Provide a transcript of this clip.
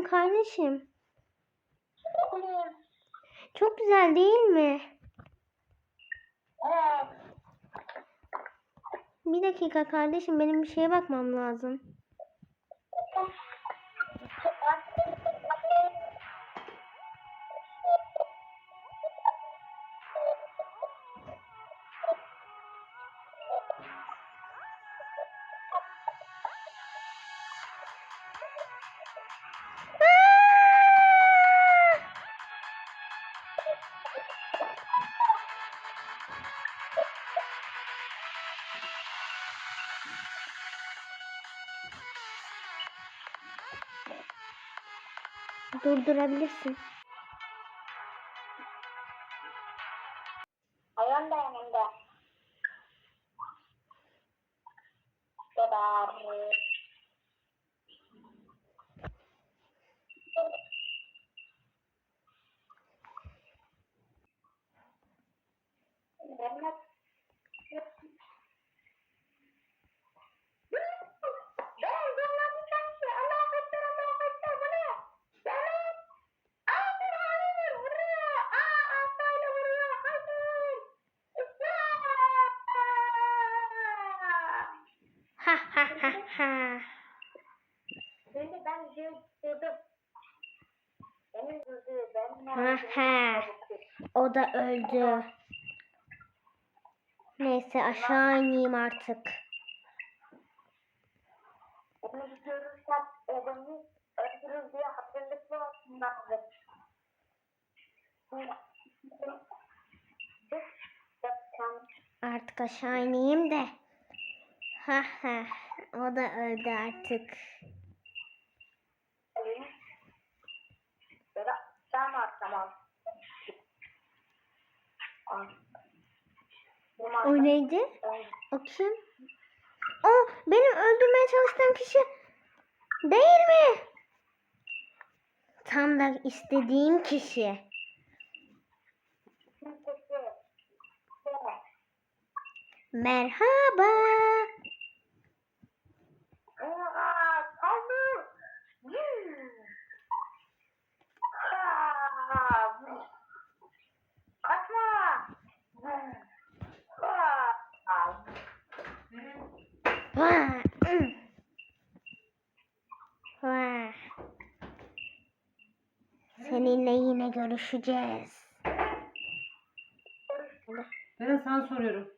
yapıyorsun kardeşim? Çok güzel değil mi? Bir dakika kardeşim benim bir şeye bakmam lazım. Durdurabilirsin. Ayağım da yanımda. Kadar. Ha ha ha. Şimdi ben. Benim Ha ha. O da öldü. Neyse aşağı ineyim artık. Görürsem öldürür diye hazırlıklı. Artık aşağı ineyim de. Ha ha. O da öldü artık. Sen var tamam. O neydi? O kim? O benim öldürmeye çalıştığım kişi değil mi? Tam da istediğim kişi. Merhaba. Seninle yine görüşeceğiz. Ben sana soruyorum.